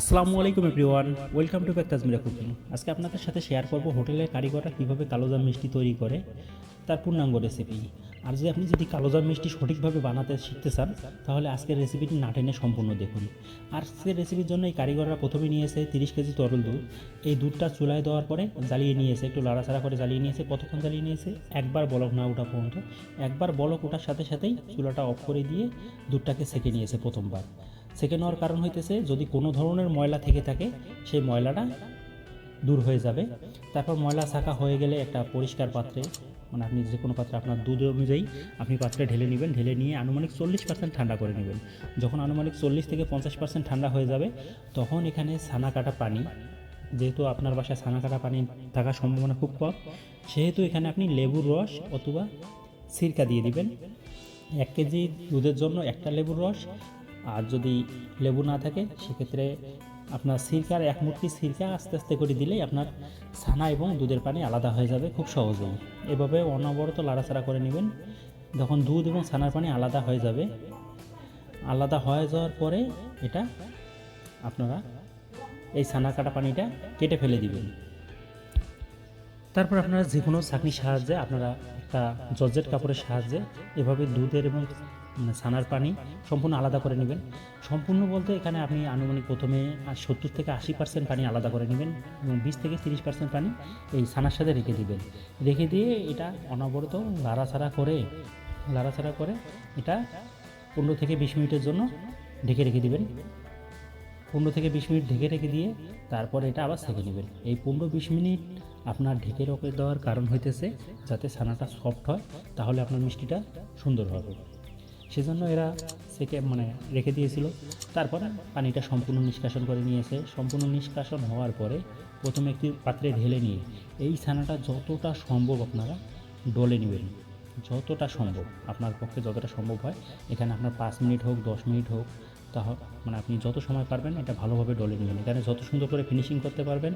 আসসালামু আলাইকুম everyone, welcome to back Tazmira cooking. আজকে আপনাদের সাথে শেয়ার করব হোটেলের কারিগররা কীভাবে কালোজাম মিষ্টি তৈরি করে, তার পূর্ণাঙ্গ রেসিপি আর যদি আপনি যদি কালোজাম মিষ্টি সঠিকভাবে বানাতে শিখতে চান, তাহলে আজকের রেসিপিটি না টেনে সম্পূর্ণ দেখুন। আর আজকের রেসিপির জন্য এই কারিগররা প্রথমে নিয়েছে তিরিশ কেজি তরল দুধ। এই দুধটা চুলায় দেওয়ার পরে জ্বালিয়ে নিয়েছে, একটু লাড়াছাড়া করে জ্বালিয়ে নিয়েছে, কতক্ষণ জ্বালিয়ে নিয়েছে? একবার বলক না ওঠা পর্যন্ত। একবার বলক ওঠার সাথে সাথেই চুলাটা অফ করে দিয়ে দুধটাকে সেকে নিয়েছে প্রথমবার। সেকে হওয়ার কারণ হইতেছে, যদি কোনো ধরনের ময়লা থেকে থাকে, সেই ময়লাটা দূর হয়ে যাবে। তারপর ময়লা শাখা হয়ে গেলে একটা পরিষ্কার পাত্রে মানে আপনি যে কোনো পাত্রে, আপনার দুধ অনুযায়ী আপনি পাত্রে ঢেলে নেবেন, ঢেলে নিয়ে আনুমানিক চল্লিশ পার্সেন্ট ঠান্ডা করে নেবেন। যখন আনুমানিক চল্লিশ থেকে পঞ্চাশ পার্সেন্ট ঠান্ডা হয়ে যাবে, তখন এখানে ছানা কাটা পানি, যেহেতু আপনার বাসায় ছানা কাটা পানি থাকার সম্ভাবনা খুব কম, সেহেতু এখানে আপনি লেবুর রস অথবা সিরকা দিয়ে দিবেন। এক কেজি দুধের জন্য একটা লেবুর রস আর যদি লেবু না থাকে, সেক্ষেত্রে আপনার সিরকার এক মুঠি সিরকা আস্তে আস্তে করে দিলেই আপনার ছানা এবং দুধের পানি আলাদা হয়ে যাবে খুব সহজেই। এভাবে অনবরত লাড়াচাড়া করে নেবেন। যখন দুধ এবং ছানার পানি আলাদা হয়ে যাবে, আলাদা হয়ে যাওয়ার পরে এটা আপনারা এই ছানা কাটা পানিটা কেটে ফেলে দিবেন। তারপর আপনারা যে কোনো ছাঁকনির সাহায্যে আপনারা একটা জর্জেট কাপড়ের সাহায্যে এভাবে দুধের এবং ছানার পানি সম্পূর্ণ আলাদা করে নেবেন। সম্পূর্ণ বলতে এখানে আপনি আনুমানিক প্রথমে সত্তর থেকে আশি পার্সেন্ট পানি আলাদা করে নেবেন এবং বিশ থেকে তিরিশ পার্সেন্ট পানি এই ছানার সাথে রেখে দিবেন। রেখে দিয়ে এটা অনবরত লাড়াছাড়া করে লাড়াছাড়া করে এটা পনেরো থেকে বিশ মিনিটের জন্য ঢেকে রেখে দিবেন। পনেরো থেকে বিশ মিনিট ঢেকে রেখে দিয়ে তারপর এটা আবার সেঁকে নেবেন। এই পনেরো বিশ মিনিট আপনার ঢেকে রেখে দেওয়ার কারণ হইতেছে যাতে ছানাটা সফট হয়, তাহলে আপনার মিষ্টিটা সুন্দর হবে। সেজন্য এরা সেকে মানে রেখে দিয়েছিল। তারপরে পানিটা সম্পূর্ণ নিষ্কাশন করে নিয়েছে সম্পূর্ণ নিষ্কাশন হওয়ার পরে প্রথমে একটি পাত্রে ঢেলে নিয়ে, এই ছানাটা যতটা সম্ভব আপনারা ডলে নেবেন। যতটা সম্ভব, আপনার পক্ষে যতটা সম্ভব হয়। এখানে আপনার পাঁচ মিনিট হোক, দশ মিনিট হোক তাহলে মানে আপনি যত সময় পারবেন এটা ভালোভাবে ডলে নেবেন। এখানে যত সুন্দর করে ফিনিশিং করতে পারবেন,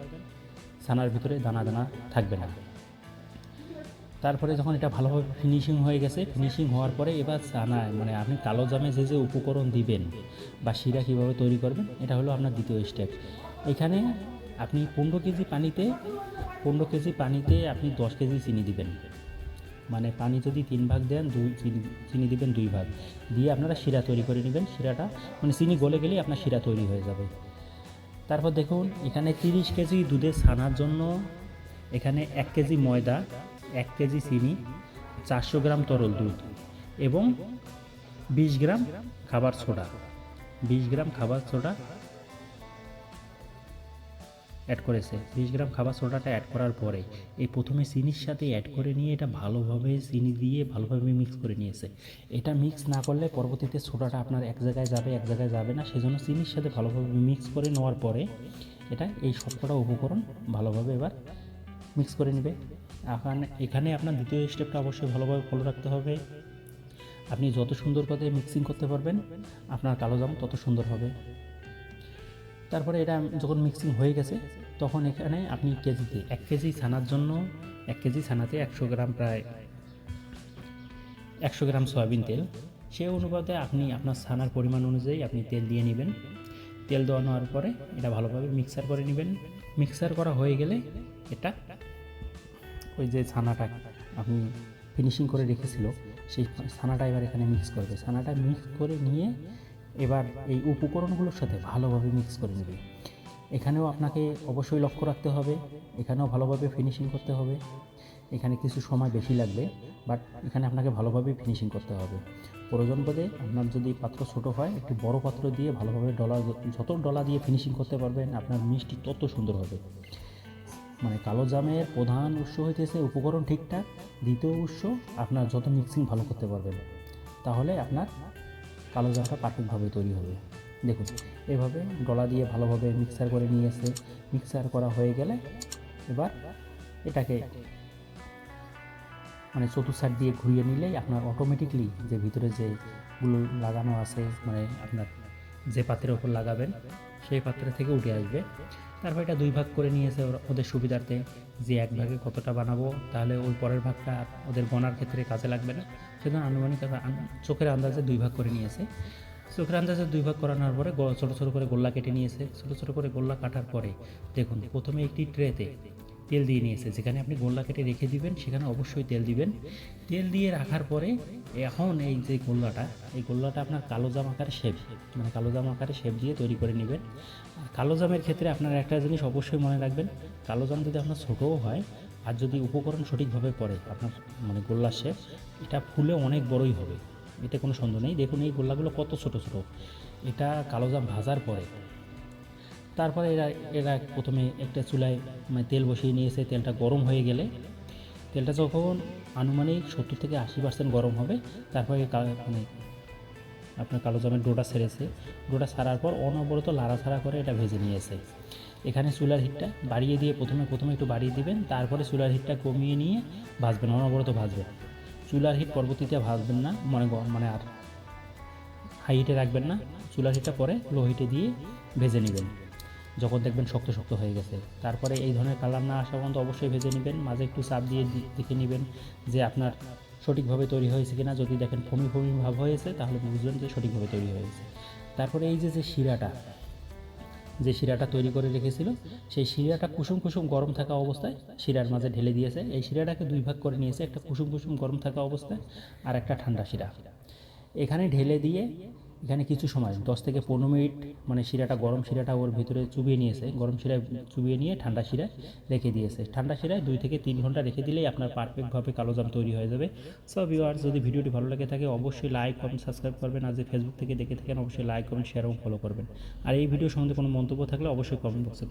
ছানার ভিতরে দানা দানা থাকবে না। তারপরে যখন এটা ভালোভাবে ফিনিশিং হয়ে গেছে ফিনিশিং হওয়ার পরে এবার ছানায় মানে আপনি কালো জামে যে যে উপকরণ দিবেন বা শিরা কীভাবে তৈরি করবেন, এটা হলো আপনার দ্বিতীয় স্টেপ এখানে আপনি পনেরো কেজি পানিতে, পনেরো কেজি পানিতে আপনি দশ কেজি চিনি দিবেন। মানে পানি যদি তিন ভাগ দেন, দুই চিনি চিনি দিবেন দুই ভাগ। দিয়ে আপনারা শিরা তৈরি করে নেবেন, শিরাটা। মানে চিনি গলে গেলেই আপনার শিরা তৈরি হয়ে যাবে। তারপর দেখুন, এখানে তিরিশ কেজি দুধের ছানার জন্য এখানে এক কেজি ময়দা এক কেজি চিনি, চারশো গ্রাম তরল দুধ এবং বিশ গ্রাম খাবার সোডা। বিশ গ্রাম খাবার সোডা অ্যাড করেছে। বিশ গ্রাম খাবার সোডাটা অ্যাড করার পরে এই প্রথমে চিনির সাথে অ্যাড করে নিয়ে এটা ভালোভাবে চিনি দিয়ে ভালোভাবে মিক্স করে নিয়েছে। এটা মিক্স না করলে পরবর্তীতে সোডাটা আপনার এক জায়গায় যাবে, এক জায়গায় যাবে না। সেজন্য চিনির সাথে ভালোভাবে মিক্স করে নেওয়ার পরে এটা এই সবকটা উপকরণ ভালোভাবে এবার মিক্স করে নেবে। এখন আপনার দ্বিতীয় স্টেপটা অবশ্যই ভালোভাবে ফলো রাখতে হবে। আপনি যত সুন্দর করে মিক্সিং করতে পারবেন, আপনার কালো জাম তত সুন্দর হবে। তারপরে এটা যখন মিক্সিং হয়ে গেছে, তখন এখানে আপনি কেজিতে এক কেজি ছানার জন্য এক কেজি ছানাতে একশো গ্রাম প্রায় একশো গ্রাম সয়াবিন তেল। সে অনুপাতে আপনি আপনার ছানার পরিমাণ অনুযায়ী আপনি তেল দিয়ে নেবেন। তেল দেওয়া নেওয়ার পরে এটা ভালোভাবে মিক্সার করে নেবেন। মিক্সার করা হয়ে গেলে এটা ওই যে ছানাটা, আপনি ফিনিশিং করে রেখেছিল, সেই ছানাটা এবার এখানে মিক্স করবে ছানাটা মিক্স করে নিয়ে এবার এই উপকরণগুলোর সাথে ভালোভাবে মিক্স করে নেবে। এখানেও আপনাকে অবশ্যই লক্ষ্য রাখতে হবে, এখানেও ভালোভাবে ফিনিশিং করতে হবে। এখানে কিছু সময় বেশি লাগবে বাট এখানে আপনাকে ভালোভাবে ফিনিশিং করতে হবে। প্রয়োজন বোধে আপনার যদি পাত্র ছোট হয়, একটি বড় পাত্র দিয়ে ভালোভাবে ডলা, যত ডলা দিয়ে ফিনিশিং করতে পারবেন, আপনার মিষ্টি তত সুন্দর হবে। মানে কালো জামের প্রধান উৎস হইতেছে উপকরণ ঠিকঠাক। দ্বিতীয় উৎস, আপনার যত মিক্সিং ভালো করতে পারবেন, তাহলে আপনার কালো জামটা পারফেক্টভাবে তৈরি হবে। দেখুন, এভাবে গলা দিয়ে ভালোভাবে মিক্সার করে নিয়ে এসে মিক্সার করা হয়ে গেলে এবার এটাকে মানে চতুর্সাইড দিয়ে ঘুরিয়ে নিলেই আপনার অটোমেটিকলি যে ভিতরে যেগুলো লাগানো আছে মানে আপনার যে পাত্রের ওপর লাগাবেন সেই পাত্র থেকে উঠে আসবে। তারপর এটা দুই ভাগ করে নিয়েছে ওদের সুবিধার্থে। যে এক ভাগে কতটা বানাবো, তাহলে ওই পরের ভাগটা ওদের গণার ক্ষেত্রে কাজে লাগবে না। সেজন্য আনুমানিক চোখের আন্দাজে দুই ভাগ করে নিয়েছে। চোখের আন্দাজে দুই ভাগ করানোর পরে ছোটো ছোটো করে গোল্লা কেটে নিয়েছে। ছোটো ছোটো করে গোল্লা কাটার পরে দেখুন, প্রথমে একটি ট্রেতে তেল দিয়ে নিয়েছে। যেখানে আপনি গোল্লা কেটে রেখে দিবেন, সেখানে অবশ্যই তেল দিবেন। তেল দিয়ে রাখার পরে এখন এই যে গোল্লাটা, এই গোল্লাটা আপনার কালো জাম আকারে শেপ মানে কালো জাম আকারে শেপ দিয়ে তৈরি করে নেবেন। কালো জামের ক্ষেত্রে আপনার একটা জিনিস অবশ্যই মনে রাখবেন, কালো জাম যদি আপনার ছোটোও হয় আর যদি উপকরণ সঠিকভাবে পড়ে আপনার মানে গোল্লার শেপ এটা ফুলে অনেক বড়ই হবে। এতে কোনো সন্দেহ নেই। দেখুন এই গোল্লাগুলো কত ছোট ছোট। এটা কালোজাম ভাজার পরে তারপরে এরা এরা প্রথমে একটা চুলায় মানে তেল বসিয়ে নিয়েছে তেলটা গরম হয়ে গেলে, তেলটা যখন আনুমানিক সত্তর থেকে আশি পার্সেন্ট গরম হবে, তারপরে মানে আপনার কালো জামের ডোটা ছেড়েছে ডোটা ছাড়ার পর অনবরত লাড়াছাড়া করে এটা ভেজে নিয়েছে এখানে চুলার হিটটা বাড়িয়ে দিয়ে প্রথমে প্রথমে একটু বাড়িয়ে দিবেন, তারপরে চুলার হিটটা কমিয়ে নিয়ে ভাজবেন, অনবরত ভাজবেন। চুলার হিট পরবর্তীতে ভাজবেন না মানে মানে আর হাই হিটে রাখবেন না, চুলার হিটটা পরে লো হিটে দিয়ে ভেজে নেবেন। যখন দেখবেন শক্ত শক্ত হয়ে গেছে। তারপরে এই ধরনের কালার না আসা পর্যন্ত অবশ্যই ভেজে নেবেন, মাঝে একটু চাপ দিয়ে দেখে নেবেন যে আপনার সঠিকভাবে তৈরি হয়েছে কিনা। যদি দেখেন ফমি ফমি ভাব হয়েছে, তাহলে বুঝবেন যে সঠিকভাবে তৈরি হয়েছে। তারপরে এই যে যে শিরাটা যে শিরাটা তৈরি করে রেখেছিল, সেই শিরাটা কুসুম কুসুম গরম থাকা অবস্থায় শিরার মাঝে ঢেলে দিয়েছে। এই শিরাটাকে দুই ভাগ করে নিয়েছে, একটা কুসুম কুসুম গরম থাকা অবস্থায় আর একটা ঠান্ডা শিরা। এখানে ঢেলে দিয়ে এখানে কিছু সময়, দশ থেকে পনেরো মিনিট মানে শিরাটা, গরম শিরাটা ওর ভিতরে চুবিয়ে নিয়েছে। গরম শিরায় চুবিয়ে নিয়ে ঠান্ডা শিরায় রেখে দিয়েছে। ঠান্ডা শিরায় দুই থেকে তিন ঘণ্টা রেখে দিলেই আপনার পারফেক্টভাবে কালো জাম তৈরি হয়ে যাবে। সো ভিউয়ার্স যদি ভিডিওটি ভালো লাগে থাকে, অবশ্যই লাইক কমেন্ট সাবস্ক্রাইব করবেন। আর যে ফেসবুক থেকে দেখে থাকেন, অবশ্যই লাইক কমেন্ট শেয়ার এবং ফলো করবেন। আর এই ভিডিও সম্বন্ধে কোনো মন্তব্য থাকলে অবশ্যই কমেন্ট বক্সে